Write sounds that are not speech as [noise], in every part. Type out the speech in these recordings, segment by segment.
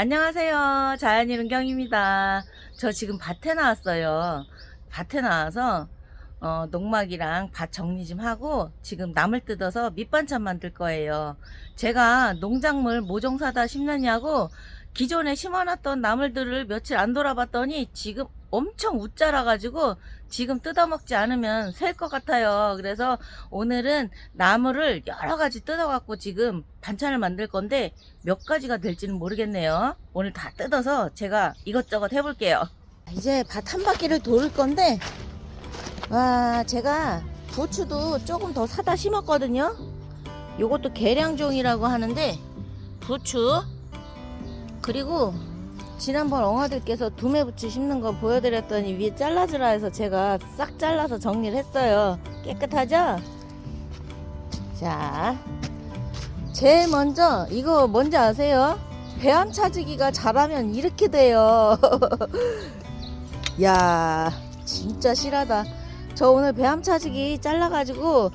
안녕하세요. 자연이 은경입니다. 저 지금 밭에 나왔어요. 밭에 나와서 어, 농막이랑 밭 정리 좀 하고 지금 나물 뜯어서 밑반찬 만들 거예요. 제가 농작물 모종 사다 심느냐고 기존에 심어놨던 나물들을 며칠 안 돌아봤더니 지금 엄청 웃자라가지고 지금 뜯어먹지 않으면 셀 것 같아요. 그래서 오늘은 나물을 여러 가지 뜯어 갖고 지금 반찬을 만들 건데 몇 가지가 될지는 모르겠네요. 오늘 다 뜯어서 제가 이것저것 해볼게요. 이제 밭 한 바퀴를 돌 건데, 와, 제가 부추도 조금 더 사다 심었거든요. 요것도 계량종이라고 하는데, 부추, 그리고 지난번 엉아들께서 두메부추 심는 거 보여드렸더니 위에 잘라주라 해서 제가 싹 잘라서 정리를 했어요. 깨끗하죠? 자, 제일 먼저 이거 뭔지 아세요? 배암 차지기가 잘하면 이렇게 돼요. [laughs] 야, 진짜 실하다. 저 오늘 배암 차지기 잘라가지고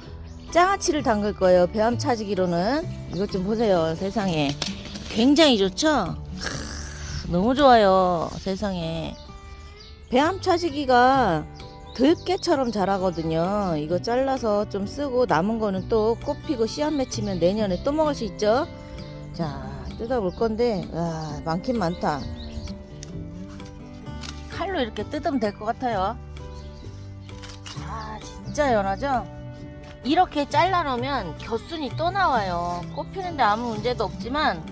장아찌를 담글 거예요. 배암 차지기로는 이것 좀 보세요. 세상에 굉장히 좋죠? 크, 너무 좋아요. 세상에 배암 차지기가 들깨처럼 자라거든요. 이거 잘라서 좀 쓰고 남은 거는 또 꽃 피고 씨앗 맺히면 내년에 또 먹을 수 있죠. 자, 뜯어볼 건데, 와, 많긴 많다. 칼로 이렇게 뜯으면 될 것 같아요. 아, 진짜 연하죠? 이렇게 잘라놓으면 겨순이 또 나와요. 꽃 피는데 아무 문제도 없지만,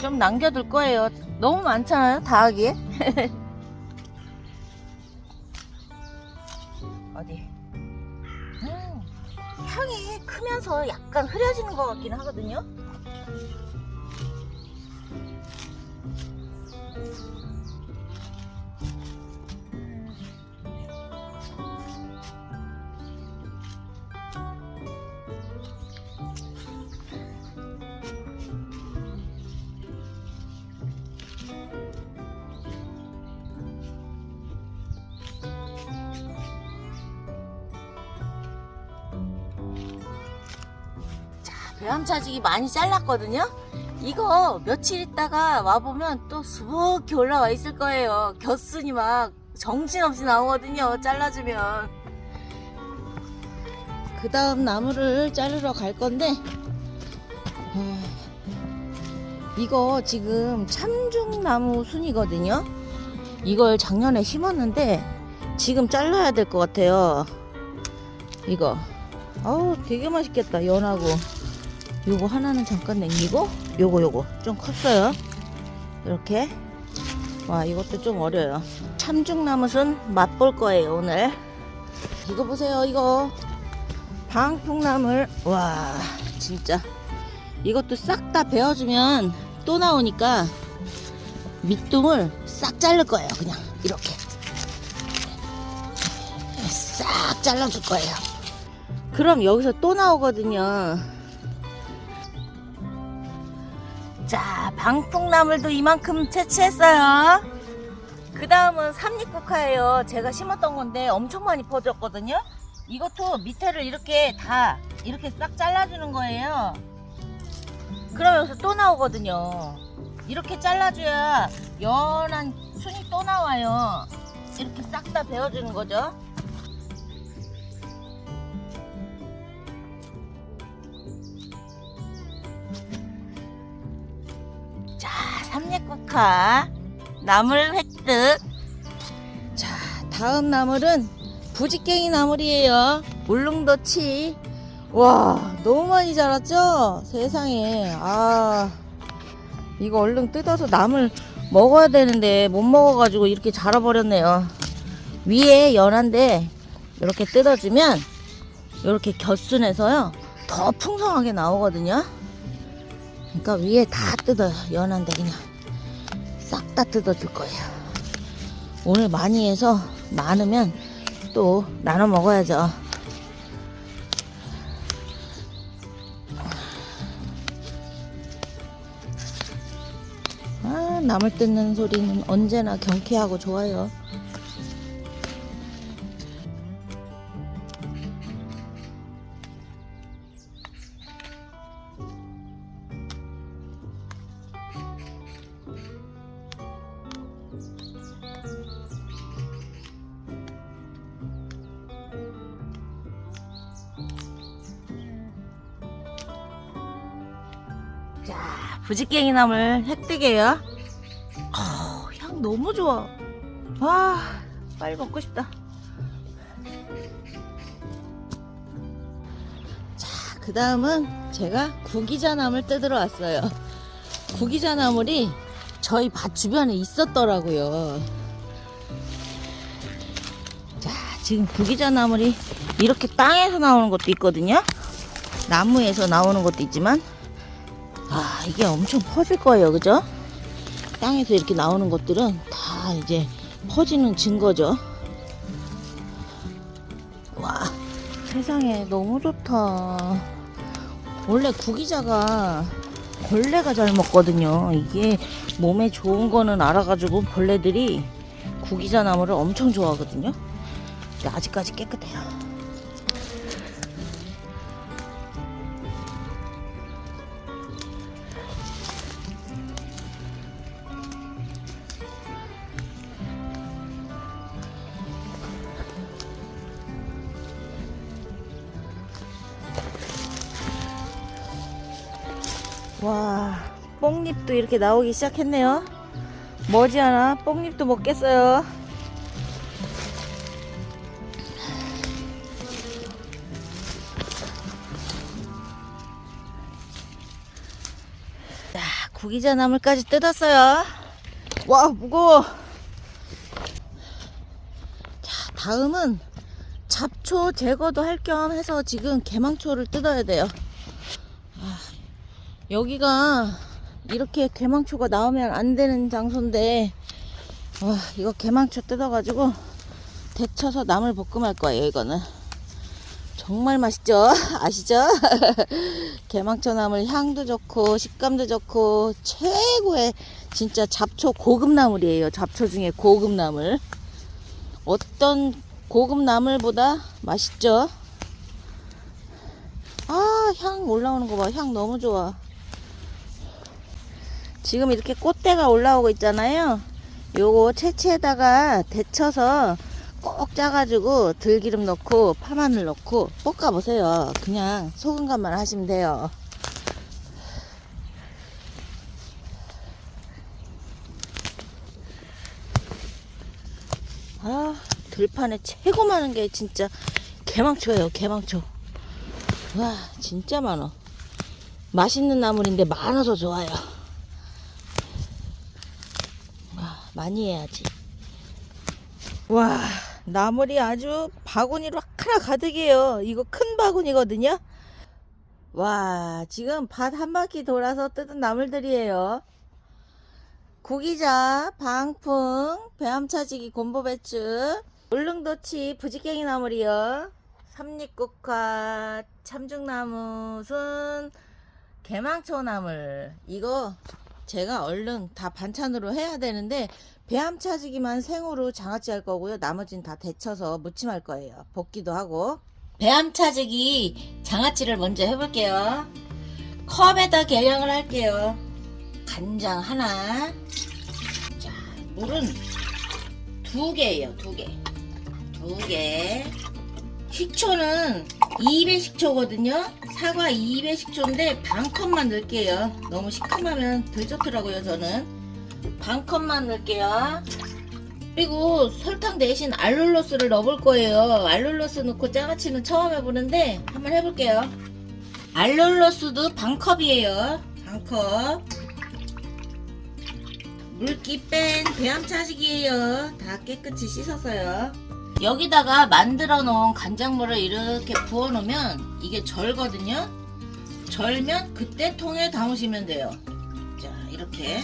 좀 남겨둘 거예요. 너무 많잖아요, 다 하기에. [laughs] 어디? 음, 향이 크면서 약간 흐려지는 것 같긴 하거든요. 배암차지기 많이 잘랐거든요. 이거 며칠 있다가 와보면 또 수북히 올라와 있을 거예요. 겨순이 막 정신없이 나오거든요. 잘라주면. 그 다음 나무를 자르러 갈 건데, 아, 이거 지금 참중나무 순이거든요. 이걸 작년에 심었는데, 지금 잘라야 될 것 같아요. 이거. 어우, 되게 맛있겠다. 연하고. 요거 하나는 잠깐 남기고 요거 요거. 좀 컸어요. 이렇게. 와 이것도 좀 어려요. 참중나무순 맛볼 거예요 오늘. 이거 보세요 이거. 방풍나물. 와 진짜. 이것도 싹 다 베어주면 또 나오니까 밑둥을 싹 자를 거예요 그냥. 이렇게. 싹 잘라줄 거예요. 그럼 여기서 또 나오거든요 자, 방풍나물도 이만큼 채취했어요. 그 다음은 삼립국화예요. 제가 심었던 건데 엄청 많이 퍼졌거든요. 이것도 밑에를 이렇게 다 이렇게 싹 잘라주는 거예요. 여기서 또 나오거든요. 이렇게 잘라줘야 연한 순이 또 나와요. 이렇게 싹 다 베어주는 거죠. 삼립국화 나물 획득. 자, 다음 나물은 부지깽이 나물이에요. 울릉도치. 와, 너무 많이 자랐죠? 세상에. 아, 이거 얼른 뜯어서 나물 먹어야 되는데 못 먹어가지고 이렇게 자라버렸네요. 위에 연한데 이렇게 뜯어주면 이렇게 겨순해서요 더 풍성하게 나오거든요. 그러니까 위에 다 뜯어요. 연한데 그냥 싹 다 뜯어줄 거예요. 오늘 많이 해서 많으면 또 나눠 먹어야죠. 아, 나물 뜯는 소리는 언제나 경쾌하고 좋아요. 부지깽이 나물 획득이에요. 어, 향 너무 좋아. 와, 빨리 먹고 싶다. 자, 그 다음은 제가 구기자 나물 뜯으러 왔어요. 구기자 나물이 저희 밭 주변에 있었더라고요. 자, 지금 구기자 나물이 이렇게 땅에서 나오는 것도 있거든요. 나무에서 나오는 것도 있지만, 아, 이게 엄청 퍼질 거예요. 그죠? 땅에서 이렇게 나오는 것들은 다 이제 퍼지는 증거죠. 와, 세상에 너무 좋다. 원래 구기자가 벌레가 잘 먹거든요. 이게 몸에 좋은 거는 알아가지고 벌레들이 구기자 나무를 엄청 좋아하거든요. 아직까지 깨끗해요. 와, 뽕잎도 이렇게 나오기 시작했네요. 머지않아 뽕잎도 먹겠어요. 자, 구기자 나물까지 뜯었어요. 와, 무거워. 자, 다음은 잡초 제거도 할 겸 해서 지금 개망초를 뜯어야 돼요. 여기가 이렇게 개망초가 나오면 안 되는 장소인데 와 이거 개망초 뜯어가지고 데쳐서 나물 볶음할 거예요 이거는. 정말 맛있죠? [laughs] 아시죠? [laughs] 개망초 나물 향도 좋고 식감도 좋고 최고의 진짜 잡초 고급 나물이에요 잡초 중에 고급 나물. 어떤 고급 나물보다 맛있죠? 아 향 올라오는 거 봐. 향 너무 좋아 지금 이렇게 꽃대가 올라오고 있잖아요. 요거 채채에다가 데쳐서 꼭 짜가지고 들기름 넣고 파마늘 넣고 볶아보세요. 그냥 소금 간만 하시면 돼요. 아, 들판에 최고 많은 게 진짜 개망초예요, 개망초. 와, 진짜 많아. 맛있는 나물인데 많아서 좋아요. 많이 해야지. 와, 나물이 아주 바구니로 하나 가득이에요. 이거 큰 바구니거든요. 와, 지금 밭 한 바퀴 돌아서 뜯은 나물들이에요. 구기자, 방풍, 배암차지기, 곰보배추, 울릉도치, 부지깽이 나물이요. 삼립국화, 참중나무, 순, 개망초 나물. 이거 제가 얼른 다 반찬으로 해야 되는데 배암 차지기만 생으로 장아찌 할 거고요. 나머지는 다 데쳐서 무침할 거예요. 볶기도 하고. 배암 차지기 장아찌를 먼저 해볼게요. 컵에다 계량을 할게요. 간장 하나. 자, 물은 두 개예요. 두 개. 두 개. 식초는 2배 식초거든요. 사과 2배 식초인데 반 컵만 넣을게요. 너무 시큼하면 덜 좋더라고요, 저는. 반 컵만 넣을게요. 그리고 설탕 대신 알룰로스를 넣어볼 거예요. 알룰로스 넣고 장아찌는 처음 해보는데 한번 해볼게요. 알룰로스도 반 컵이에요. 반 컵. 물기 뺀 배암 차식이에요. 다 깨끗이 씻었어요. 여기다가 만들어 놓은 간장물을 이렇게 부어 놓으면 이게 절거든요. 절면 그때 통에 담으시면 돼요. 자, 이렇게.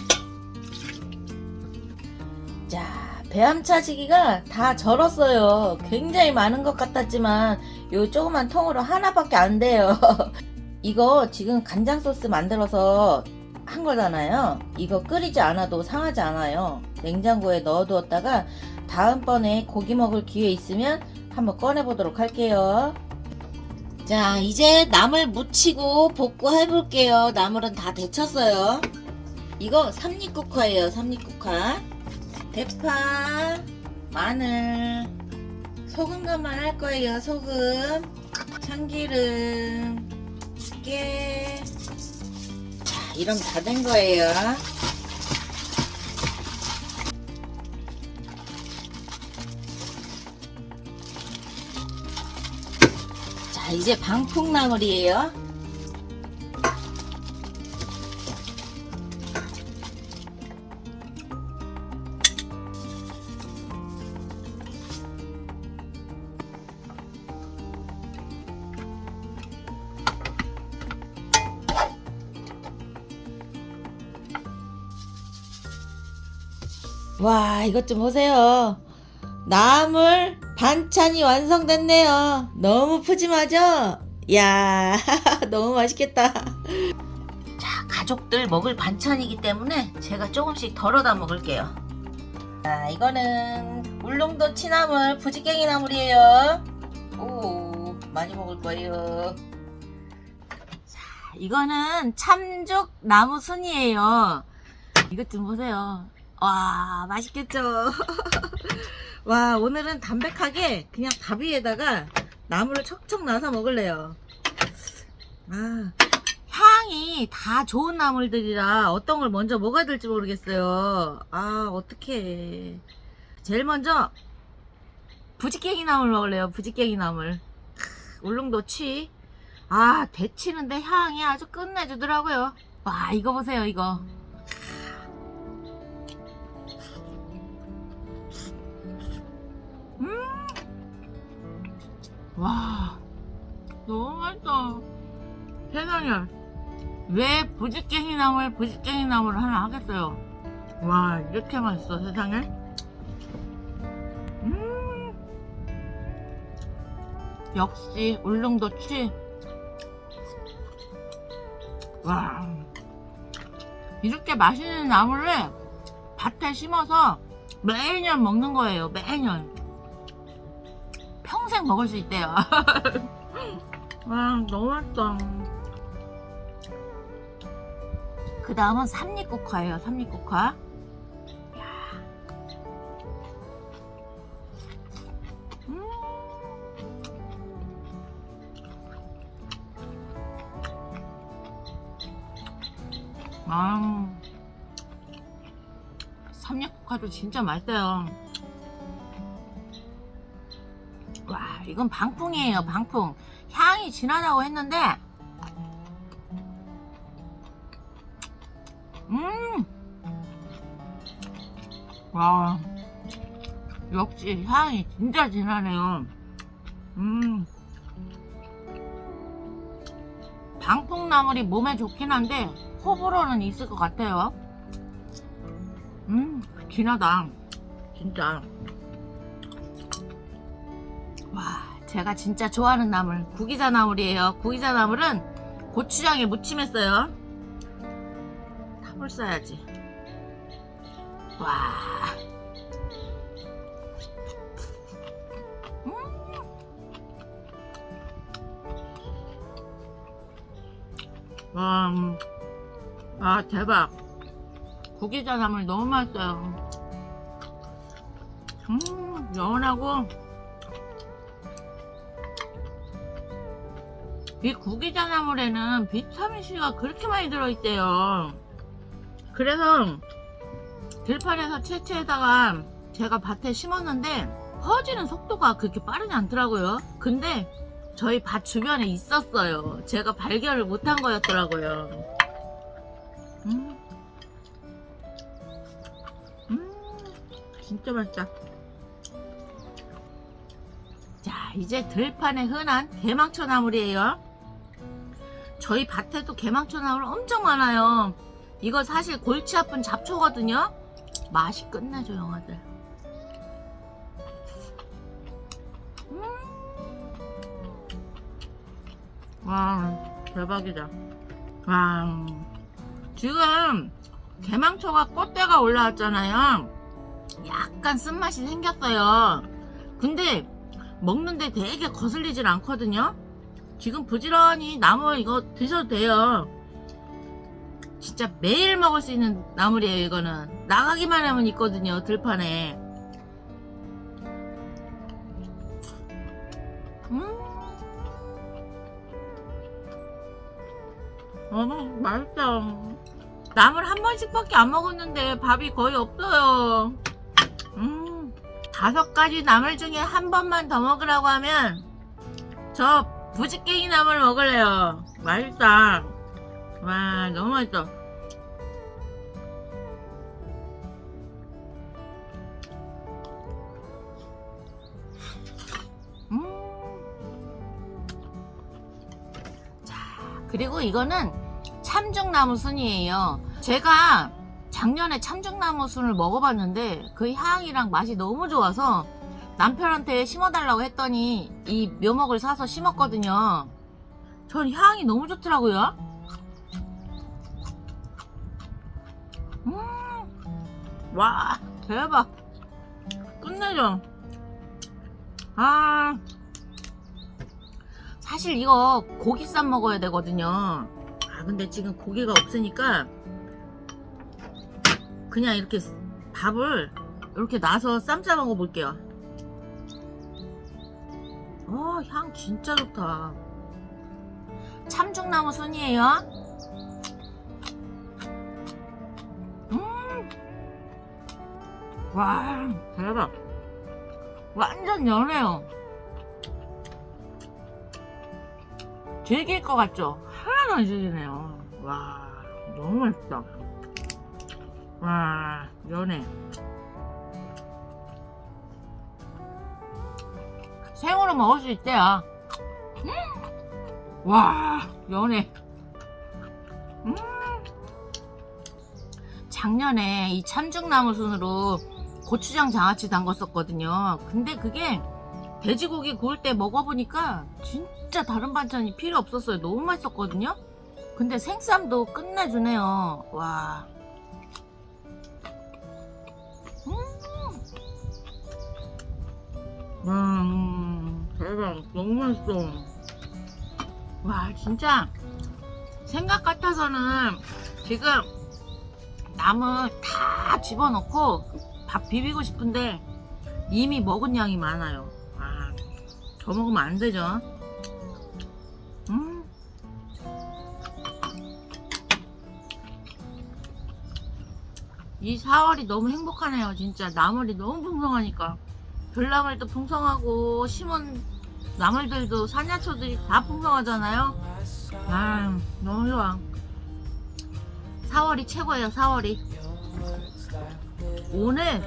자, 배암차지기가 다 절었어요. 굉장히 많은 것 같았지만 요 조그만 통으로 하나밖에 안 돼요. [laughs] 이거 지금 간장 소스 만들어서 한 거잖아요. 이거 끓이지 않아도 상하지 않아요. 냉장고에 넣어두었다가 다음번에 고기 먹을 기회 있으면 한번 꺼내보도록 할게요. 자, 이제 나물 무치고 볶고 해볼게요. 나물은 다 데쳤어요. 이거 삼립국화예요, 삼립국화. 대파, 마늘, 소금 간만 할 거예요, 소금, 참기름, 깨. 자, 이러면 다된 거예요. 자, 이제 방풍나물이에요. 와, 이것 좀 보세요. 나물 반찬이 완성됐네요. 너무 푸짐하죠? 이야, [laughs] 너무 맛있겠다. 자, 가족들 먹을 반찬이기 때문에 제가 조금씩 덜어다 먹을게요. 자, 이거는 울릉도 치나물, 부지깽이 나물이에요. 오, 많이 먹을 거예요. 자, 이거는 참죽 나무 순이에요. 이것 좀 보세요. 와, 맛있겠죠? [laughs] 와, 오늘은 담백하게 그냥 밥 위에다가 나물을 척척 놔서 먹을래요. 아, 향이 다 좋은 나물들이라 어떤 걸 먼저 먹어야 될지 모르겠어요. 아, 어떡해. 제일 먼저 부지깽이 나물 먹을래요. 부지깽이 나물. 크, 울릉도 취. 아, 데치는데 향이 아주 끝내주더라고요. 와, 이거 보세요, 이거. 와 너무 맛있다. 세상에. 왜 부지깽이 나물 부지깽이 나물을 하나 하겠어요? 와 이렇게 맛있어 세상에. 음. 역시 울릉도 취. 와, 이렇게 맛있는 나물을 밭에 심어서 매년 먹는 거예요, 매년. 평생 먹을 수 있대요. [laughs] 와, 너무 맛있다. 그 다음은 삼립국화예요, 삼립국화. 음. 아, 삼립국화도 진짜 맛있어요. 이건 방풍이에요, 방풍. 향이 진하다고 했는데, 음! 와, 역시 향이 진짜 진하네요. 음. 방풍나물이 몸에 좋긴 한데, 호불호는 있을 것 같아요. 음, 진하다. 진짜. 제가 진짜 좋아하는 나물, 구기자 나물이에요. 구기자 나물은 고추장에 무침했어요. 탑을 써야지. 와. 음. 와, 음. 아, 대박. 구기자 나물 너무 맛있어요. 음, 연하고 이 구기자 나물에는 비타민C가 그렇게 많이 들어있대요. 그래서 들판에서 채채에다가 제가 밭에 심었는데 퍼지는 속도가 그렇게 빠르지 않더라고요. 근데 저희 밭 주변에 있었어요. 제가 발견을 못한 거였더라고요. 음. 음, 진짜 맛있다. 자, 이제 들판에 흔한 개망초 나물이에요. 저희 밭에도 개망초 나물 엄청 많아요. 이거 사실 골치 아픈 잡초거든요. 맛이 끝내줘, 영화들. 음. 와, 대박이다. 와, 지금 개망초가 꽃대가 올라왔잖아요. 약간 쓴맛이 생겼어요. 근데 먹는데 되게 거슬리질 않거든요. 지금 부지런히 나물 이거 드셔도 돼요. 진짜 매일 먹을 수 있는 나물이에요, 이거는. 나가기만 하면 있거든요, 들판에. 음. 너무 맛있다. 나물 한 번씩밖에 안 먹었는데 밥이 거의 없어요. 음, 다섯 가지 나물 중에 한 번만 더 먹으라고 하면 저 부지깽이 나물 먹을래요. 맛있다. 와, 너무 맛있어. 음. 자, 그리고 이거는 참중나무 순이에요. 제가 작년에 참중나무 순을 먹어봤는데 그 향이랑 맛이 너무 좋아서 남편한테 심어달라고 했더니 이 묘목을 사서 심었거든요. 전 향이 너무 좋더라고요. 음, 와, 대박. 끝내줘. 아, 사실 이거 고기 쌈 먹어야 되거든요. 아, 근데 지금 고기가 없으니까 그냥 이렇게 밥을 이렇게 놔서 쌈 싸 먹어볼게요. 어, 향 진짜 좋다. 참중나무 순이에요. 음, 와, 대박. 완전 연해요. 질길 것 같죠? 하나도 안 질리네요. 와, 너무 맛있다. 와, 연해. 생으로 먹을 수 있대요. 음! 와, 연해. 음. 작년에 이 참중나무 순으로 고추장 장아찌 담갔었거든요. 근데 그게 돼지고기 구울 때 먹어보니까 진짜 다른 반찬이 필요 없었어요. 너무 맛있었거든요. 근데 생쌈도 끝내주네요. 와. 음. 음, 대박. 너무 맛있어. 와, 진짜 생각 같아서는 지금 나물 다 집어넣고 밥 비비고 싶은데 이미 먹은 양이 많아요. 아, 더 먹으면 안 되죠. 음. 이 4월이 너무 행복하네요. 진짜 나물이 너무 풍성하니까. 들나물도 풍성하고 심은 나물들도 산야초들이 다 풍성하잖아요. 아, 너무 좋아. 4월이 최고예요. 4월이. 오늘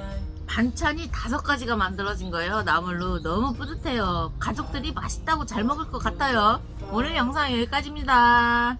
반찬이 다섯 가지가 만들어진 거예요. 나물로 너무 뿌듯해요. 가족들이 맛있다고 잘 먹을 것 같아요. 오늘 영상 여기까지입니다.